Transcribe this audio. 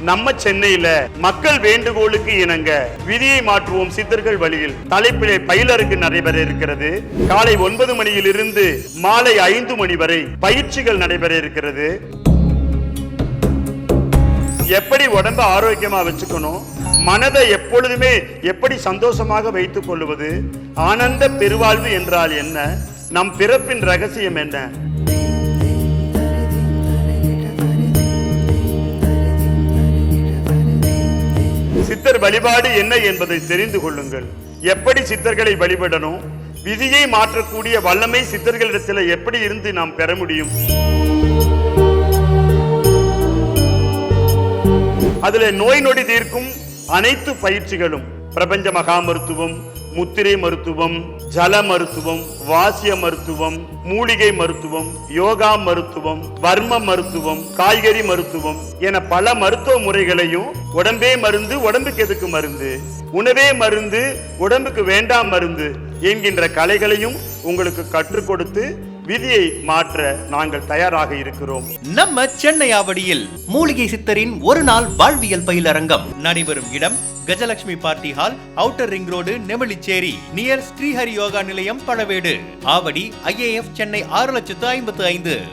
நம்ம சென்னையில மக்கள் வேண்டுகோளுக்கு இணங்க விதியை மாற்றுவோம் சித்தர்கள் வழியில். தலைப்பிலே பயிலருக்கு நடைபெற இருக்கிறது. காலை ஒன்பது மணியிலிருந்து மாலை ஐந்து மணி வரை பயிற்சிகள் நடைபெற இருக்கிறது. எப்படி உடம்ப ஆரோக்கியமா வச்சுக்கணும்? மனதை எப்பொழுதுமே எப்படி சந்தோஷமாக வைத்துக் கொள்வது? ஆனந்த பெருவாழ்வு என்றால் என்ன? நம் பிறப்பின் ரகசியம் என்ன? சித்தர் வழிபாடு என்ன என்பதை தெரிந்து கொள்ளுங்கள். எப்படி சித்தர்களை வழிபடணும்? விதியை மாற்றக்கூடிய வல்லமை சித்தர்களிடத்தில் எப்படி இருந்து நாம் பெற முடியும்? அதுல நோய் நொடி தீர்க்கும் அனைத்து பயிற்சிகளும் பிரபஞ்ச மகா மருத்துவம் முத்திரை மருத்துவம் ஜல மருத்துவம் வாசிய மருத்துவம் மூலிகை மருத்துவம் யோகா மருத்துவம் வர்ம மருத்துவம் காய்கறி மருத்துவம் என பல மருத்துவ முறைகளையும் உடம்பே மருந்து உடம்புக்கு எதுக்கு மருந்து? உணவே மருந்து உடம்புக்கு வேண்டாம் மருந்து என்கின்ற கலைகளையும் உங்களுக்கு கற்றுக் கொடுத்து விதியை மாற்ற நாங்கள் தயாராக இருக்கிறோம். நம்ம சென்னை ஆவடியில் மூலிகை சித்தரின் ஒரு நாள் வாழ்வியல் பயிலரங்கம் நடைபெறும் இடம் Gajalakshmi party hall outer ring road Nemilicheri near Srihari yoga நிலையம் பழவேடு. ஆவடி ஐஏஎஃப் சென்னை ஆறு லட்சத்து ஐம்பத்து ஐந்து.